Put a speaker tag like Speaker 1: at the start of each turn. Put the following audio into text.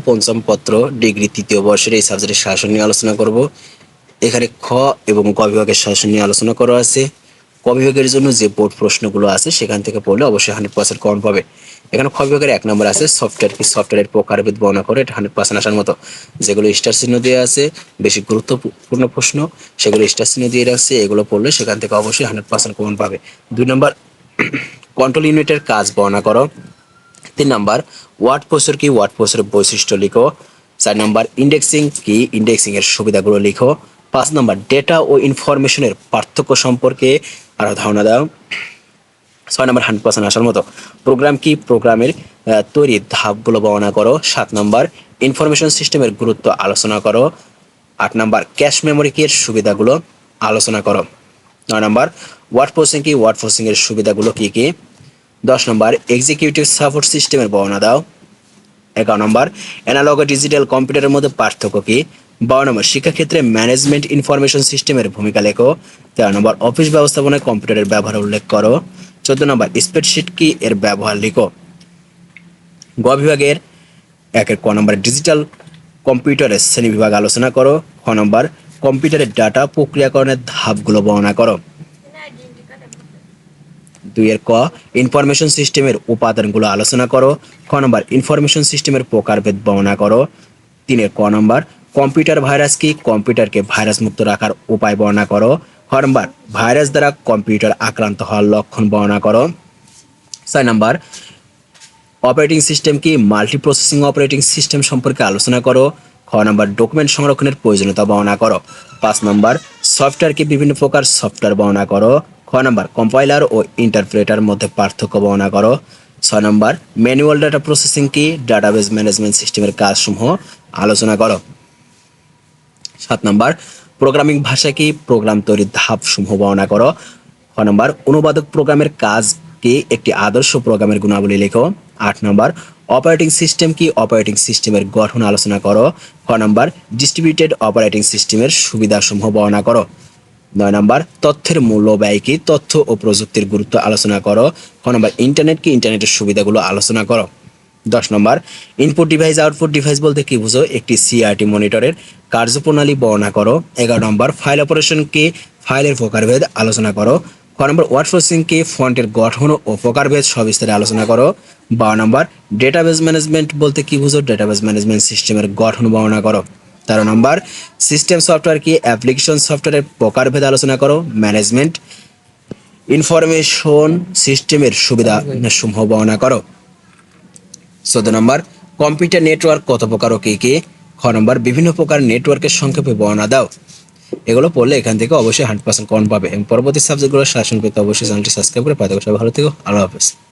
Speaker 1: পঞ্চম পত্র ডিগ্রি তৃতীয় বর্ষের এই সাবজেক্টের শাসন নিয়ে আলোচনা করব। এখানে খ এবং ক বিভাগের শাসন নিয়ে আলোচনা করা আছে। ক বিভাগের জন্য যে বোর্ড প্রশ্নগুলো আছে, সেখান থেকে পড়লে অবশ্যই হান্ড্রেড পার্সেন্ট কম পাবে। এখানে খ বিভাগের এক নম্বর আছে সফটওয়্যার কি সফটওয়্যারের প্রকারভেদ বর্ণনা করে, এটা হান্ড্রেড পার্সেন্ট আসার মতো। যেগুলো স্টার চিহ্ন দেওয়া আছে, বেশি গুরুত্বপূর্ণ প্রশ্ন, সেগুলো স্টার চিহ্ন দিয়ে রাখছে, এগুলো পড়লে সেখান থেকে অবশ্যই হান্ড্রেড পার্সেন্ট কমন পাবে। দুই নম্বর কন্ট্রোল ইউনিটের কাজ বর্ণনা করো। তিন নাম্বার ওয়ার্ড প্রসেসর কি? ওয়ার্ড প্রসেসরের বৈশিষ্ট্য লিখো। চার নাম্বার ইন্ডেক্সিং কি? ইন্ডেক্সিং এর সুবিধাগুলো লিখো। পাঁচ নাম্বার ডেটা ও ইনফরমেশনের পার্থক্য সম্পর্কে আরও ধারণা দাও। ছয় নাম্বার হান্ড্রেড পার্সেন্ট আসার মতো। প্রোগ্রাম কি? প্রোগ্রামের তৈরির ধাপগুলো বর্ণনা করো। সাত নাম্বার ইনফরমেশন সিস্টেমের গুরুত্ব আলোচনা করো। আট নাম্বার ক্যাশ মেমোরি কি এর সুবিধাগুলো আলোচনা করো। নয় নাম্বার ওয়ার্ড প্রসেসিং কি? ওয়ার্ড এর সুবিধাগুলো কি কি? দশ নম্বর এক্সিকিউটিভ সাপোর্ট সিস্টেমের বর্ণনা দাও। এগারো নম্বর অ্যানালগ ও ডিজিটাল কম্পিউটারের মধ্যে পার্থক্য কি? বারো নম্বর, শিক্ষাক্ষেত্রে ম্যানেজমেন্ট ইনফরমেশন সিস্টেমের ভূমিকা লেখো। তেরো নম্বর অফিস ব্যবস্থাপনায় কম্পিউটারের ব্যবহার উল্লেখ করো। চোদ্দ নম্বর স্প্রেডশিট কি এর ব্যবহার লিখো? গ বিভাগের একের ক নম্বর ডিজিটাল কম্পিউটারের শ্রেণীবিভাগ আলোচনা করো। খ নম্বর কম্পিউটারের ডাটা প্রক্রিয়াকরণের ধাপগুলো বর্ণনা করো। দুইয়ের ক ইনফরমেশন সিস্টেমের উপাদানগুলো আলোচনা করো। খ নম্বর ইনফরমেশন সিস্টেমের প্রকারভেদ বর্ণনা করো। তিনের ক নম্বর কম্পিউটার ভাইরাস কি? কম্পিউটারকে ভাইরাস মুক্ত রাখার উপায় বর্ণনা করো। খ নম্বর ভাইরাস দ্বারা কম্পিউটার আক্রান্ত হওয়ার লক্ষণ বর্ণনা করো। ছয় নম্বর অপারেটিং সিস্টেম কি? মাল্টি প্রসেসিং অপারেটিং সিস্টেম সম্পর্কে আলোচনা করো। খ নম্বর ডকুমেন্ট সংরক্ষণের প্রয়োজনীয়তা বর্ণনা করো। পাঁচ নম্বর সফটওয়্যার কি বিভিন্ন প্রকার সফটওয়্যার বর্ণনা করো। খ নম্বর কম্পাইলার ও ইন্টারপ্রেটার মধ্যে পার্থক্য বর্ণনা করো। ছয় নম্বর ম্যানুয়াল ডাটা প্রসেসিং কি? ডাটাবেস ম্যানেজমেন্ট সিস্টেমের কাজসমূহ আলোচনা করো। সাত নম্বর প্রোগ্রামিং ভাষা কি? প্রোগ্রাম তৈরির ধাপ সমূহ বর্ণনা করো। খ নম্বর, অনুবাদক প্রোগ্রামের কাজ কি? একটি আদর্শ প্রোগ্রামের গুণাবলী লেখো। আট নম্বর অপারেটিং সিস্টেম কি? অপারেটিং সিস্টেমের গঠন আলোচনা করো। খ নম্বর ডিস্ট্রিবিউটেড অপারেটিং সিস্টেমের সুবিধাসমূহ বর্ণনা করো। নয় নম্বর, তথ্যের মূল্য ব্যয় কি? তথ্য ও প্রযুক্তির গুরুত্ব আলোচনা করো। খ নম্বর ইন্টারনেট কি? ইন্টারনেটের সুবিধাগুলো আলোচনা করো। দশ number input device output device বলতে কি বুঝো? একটি সিআরটি মনিটরের কার্যপ্রণালী বর্ণনা করো। এগারো নম্বর ফাইল অপারেশনকে ফাইলের প্রকারভেদ আলোচনা করো। ক নম্বর ওয়ার্ড প্রসেসিংকে ফন্টের গঠন ও প্রকারভেদ সবিস্তারে আলোচনা করো। বারো নম্বর ডেটাবেস ম্যানেজমেন্ট বলতে কি বুঝো? ডেটাবেস ম্যানেজমেন্ট সিস্টেমের গঠন বর্ণনা করো। তেরো নম্বর সিস্টেম সফটওয়্যার কি? অ্যাপ্লিকেশন সফটওয়্যারের প্রকারভেদ আলোচনা করো। ম্যানেজমেন্ট ইনফরমেশন সিস্টেমের সুবিধা সমূহ বর্ণনা করো। চোদ্দ নম্বর কম্পিউটার নেটওয়ার্ক কত প্রকার ও কি কি? খ নম্বর, বিভিন্ন প্রকার নেটওয়ার্কের সংক্ষেপে বর্ণনা দাও। এগুলো পড়লে এখান থেকে অবশ্যই হান্ড্রেড পার্সেন্ট কম পাবে এবং পরবর্তী সাবজেক্টগুলো শাসন পেতে অবশ্যই চ্যানেলটি সাবস্ক্রাইব করে পাতে সবাই ভালো থেকো, আল্লাহ হাফেজ।